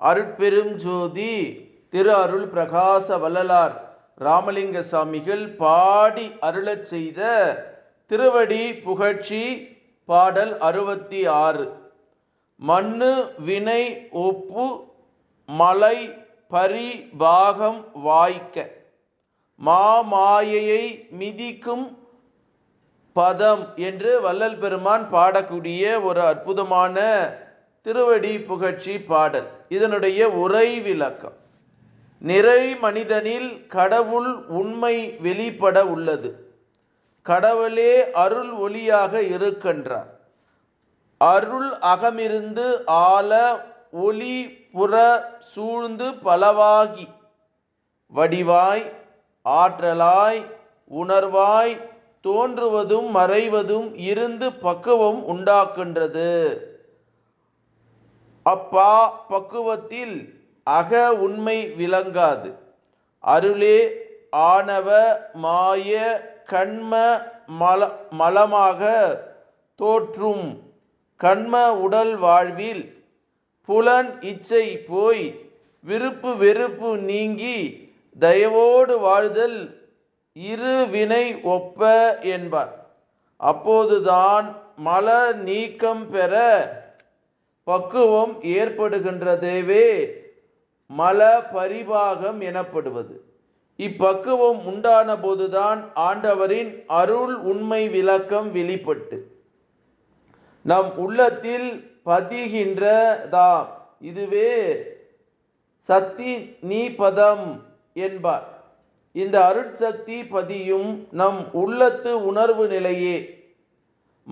அருட்பெரும் ஜோதி திரு அருள் பிரகாச வள்ளலார் ராமலிங்க சாமிகள் பாடி அருளச் செய்த திருவடி புகழ்ச்சி பாடல் அறுபத்தி ஆறு. மண்ணு வினை ஒப்பு மலை பரி பாகம் வாய்க்க. மாமாயையை மிதிக்கும் பதம் என்று வள்ளல் பெருமான் பாடக்கூடிய ஒரு அற்புதமான திருவடி புகழ்ச்சி பாடல். இதனுடைய உரை விளக்கம். நிறை மனிதனில் கடவுள் உண்மை வெளிப்பட உள்ளது. கடவுளே அருள் ஒளியாக இருக்கின்றார். அருள் அகமிருந்து ஆல ஒளி புற சூழ்ந்து பலவாகி. வடிவாய் ஆற்றலாய் உணர்வாய் தோன்றுவதும் மறைவதும் இருந்து பக்குவம் உண்டாக்குன்றது. அப்பா பக்குவத்தில் அக உண்மை விளங்காது. அருளே ஆணவ மாய கண்ம மல மலமாக தோற்றும். கண்ம உடல் வாழ்வில் புலன் இச்சை போய் விருப்பு வெறுப்பு நீங்கி தயவோடு வாழ்தல் இரு வினை ஒப்ப என்பார். அப்போதுதான் மல நீக்கம் பெற பக்குவம் ஏற்படுகின்றதேவே. மல பரிபாகம் எனப்படுவது. இப்பக்குவம் உண்டான போதுதான் ஆண்டவரின் அருள் உண்மை விளக்கம் வெளிப்பட்டு. நம் உள்ளத்தில் பதிகின்றதாம். இதுவே சக்தி நீபதம் என்பார். இந்த அருட்சக்தி பதியும் நம் உள்ளத்து உணர்வு நிலையே.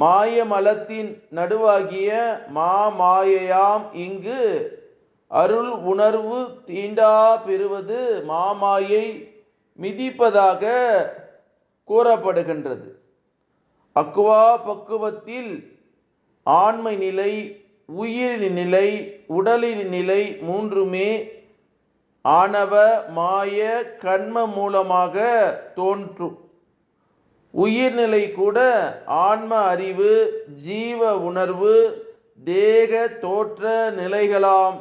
மாயமலத்தின் நடுவாகிய மாமாயையாம் இங்கு அருள் உணர்வு தீண்டா பெறுவது மாமாயை மிதிப்பதாக கூறப்படுகின்றது. அக்குவா பக்குவத்தில் ஆண்மை நிலை உயிரின் நிலை உடலின் நிலை மூன்றுமே ஆணவ மாய கண்ம மூலமாக தோன்றும். உயிர்நிலை கூட ஆன்ம அறிவு ஜீவ உணர்வு தேக தோற்ற நிலைகளாம்.